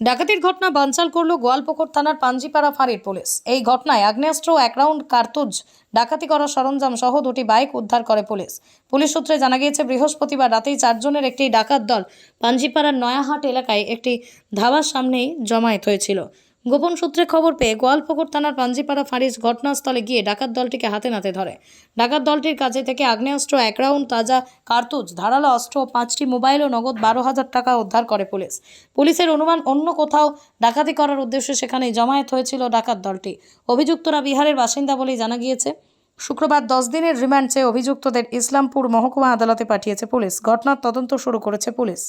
ডাকাতির ঘটনা বানচাল করল গোয়ালপুকুর থানার পাঞ্জিপাড়া ফাঁড়ির পুলিশ। এই ঘটনায় আগ্নেয়াস্ত্র, এক রাউন্ড কার্তুজ, ডাকাতি করার সরঞ্জাম সহ দুটি বাইক উদ্ধার করে পুলিশ। পুলিশ সূত্রে জানা গিয়েছে, বৃহস্পতিবার রাতেই চারজনের একটি ডাকাত দল পাঞ্জিপাড়ার নয়াহাট এলাকায় একটি ধাবার সামনেই জমায়েত হয়েছিল। গোপন সূত্রে খবর পেয়ে গোয়ালপুকুর থানার পাঞ্জিপাড়া ফাঁড়ির ঘটনাস্থলে গিয়ে ডাকাত দলটিকে হাতে নাতে ধরে। ডাকাত দলটির কাছে থেকে আগ্নেয়াস্ত্র এক রাউন্ড তাজা কার্তুজ, ধারালো অস্ত্র, পাঁচটি মোবাইল ও নগদ বারো হাজার টাকা উদ্ধার করে পুলিশ। পুলিশের অনুমান, অন্য কোথাও ডাকাতি করার উদ্দেশ্যে সেখানে জমায়েত হয়েছিল ডাকাত দলটি। অভিযুক্তরা বিহারের বাসিন্দা বলেই জানা গিয়েছে, শুক্রবার দশ দিনের রিমান্ড চেয়ে অভিযুক্তদের ইসলামপুর মহকুমা আদালতে পাঠিয়েছে পুলিশ। ঘটনার তদন্ত শুরু করেছে পুলিশ।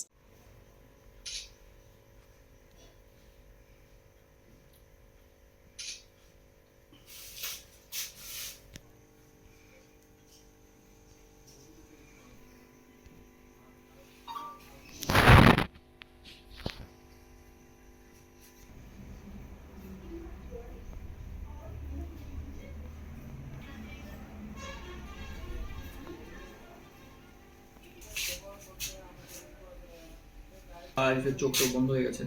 আরিফের চোখ টোক বন্ধ হয়ে গেছে।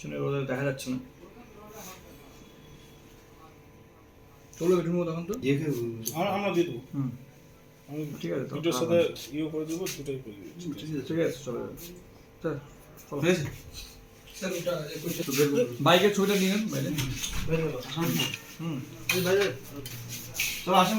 শুনে ওদের দেখা যাচ্ছে না। চলো একটু নেব তখন তো। আমরা আমরা দিয়ে দেবো। হুম। ঠিক আছে দুটোর সাথে ইয়ে করে দেবো দুটোই করে দেবো। ঠিক আছে চলো চল চলো। বাইকের ছবিটা নিয়ে নেন বাইরে। হুম। চলো আসেন।